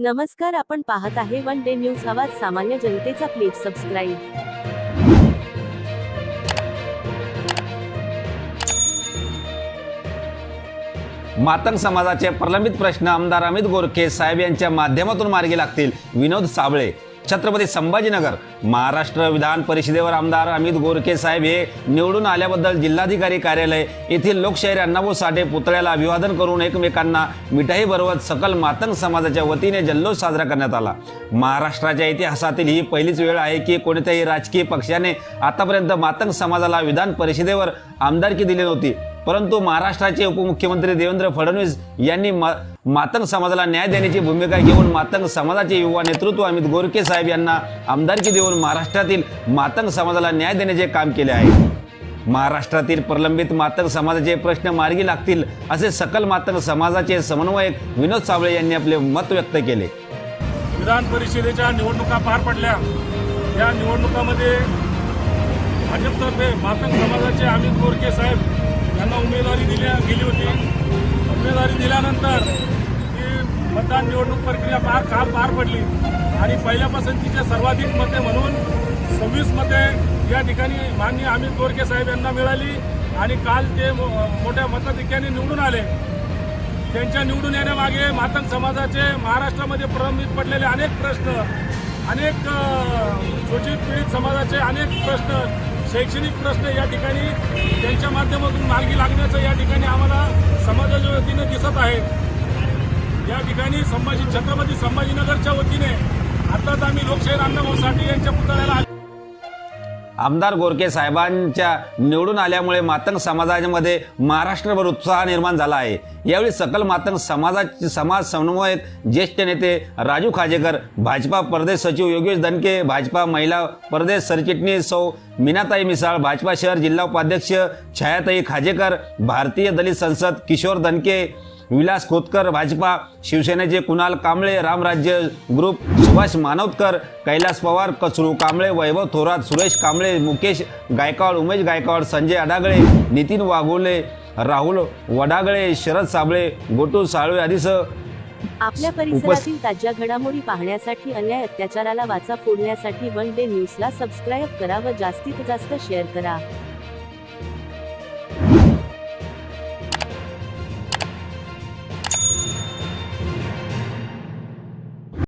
नमस्कार आपण पाहत आहे वन डे न्यूज आवाज सामान्य जनतेचा प्लीज सबस्क्राईब मातंग समाजाचे प्रलंबित प्रश्न आमदार अमित गोरखे साहेब यांच्या माध्यमातून मार्गी लागतील. विनोद साबळे छत्रपती संभाजीनगर महाराष्ट्र विधान परिषदेवर आमदार अमित गोरखे साहेब हे निवडून आल्याबद्दल जिल्हाधिकारी कार्यालय येथील लोकशाहीर अण्णाभाऊ साठे पुतळ्याला अभिवादन करून एकमेकांना मिठाई बरोबर सकल मातंग समाजाच्या वतीने जल्लोष साजरा करण्यात आला. महाराष्ट्राच्या इतिहासातील ही पहिलीच वेळ आहे की कोणत्याही राजकीय पक्षाने आतापर्यंत मातंग समाजाला विधान परिषदेवर आमदारकी दिली नव्हती. परंतु महाराष्ट्राचे उपमुख्यमंत्री देवेंद्र फडणवीस यांनी मा- मातंग समाजाला न्याय देण्याची भूमिका घेऊन मातंग समाजाचे युवा नेतृत्व अमित गोरखे साहेब यांना आमदारकी देऊन महाराष्ट्रातील मातंग समाजाला न्याय देण्याचे काम केले आहे. महाराष्ट्रातील प्रलंबित मातंग समाजाचे प्रश्न मार्गी लागतील असे सकल मातंग समाजाचे समन्वयक विनोद सावळे यांनी आपले मत व्यक्त केले. विधान परिषदेच्या निवडणुका पार पडल्या. या निवडणुकामध्ये भाजपतर्फे मातंग समाजाचे अमित गोरखे साहेब त्यांना उमेदवारी दिल्या गेली होती. उमेदवारी दिल्यानंतर ही मतदान निवडणूक प्रक्रिया पार का पार पडली? आणि पहिल्या पसंतीचे सर्वाधिक मते म्हणून सव्वीस मते या ठिकाणी माननीय अमित गोरखे साहेब यांना मिळाली आणि काल ते मो- मोठ्या मताधिक्याने निवडून आले. त्यांच्या निवडून येण्यामागे मातंग समाजाचे महाराष्ट्रामध्ये प्रलंबित पडलेले अनेक प्रश्न अनेक शोषित पीडित समाजाचे अनेक प्रश्न शैक्षणिक प्रश्न या ठिकाणी त्यांच्या माध्यमातून मार्गी लागण्याचं या ठिकाणी आम्हाला समाजाच्या वतीनं दिसत आहे. या ठिकाणी संभाजी छत्रपती संभाजीनगरच्या वतीने आताच आम्ही लोकशाहीर अण्णाभाऊ साठे यांच्या पुतळ्याला आमदार गोरखे साहेबांच्या निवडून आल्यामुळे मातंग समाजामध्ये महाराष्ट्रभर उत्साह निर्माण झाला आहे. यावेळी सकल मातंग समाजाचे समाज समन्वयक ज्येष्ठ नेते राजू खाजेकर भाजपा प्रदेश सचिव योगेश दणके भाजपा महिला प्रदेश सरचिटणीस सौ मीनाताई मिसाळ भाजपा शहर जिल्हा उपाध्यक्ष छायाताई खाजेकर भारतीय दलित संसद किशोर दनके विलास खोतकर भाजपा शिवसेनेचे कुणाल कांबळे रामराज्य ग्रुप सुभाष मानवतकर कैलास पवार कचरू कांबळे वैभव थोरात सुरेश कांबळे मुकेश गायकवाड उमेश गायकवाड संजय अडागळे नितीन वाघोले राहुल वडागळे शरद साबळे गोटू साळवे आदीसह आपल्या परिसरातील ताज्या घडामोडी पाहण्यासाठी अन्याय अत्याचाराला वाचा फोडण्यासाठी वन डे न्यूजला सबस्क्राईब करा व जास्तीत जास्त शेअर करा.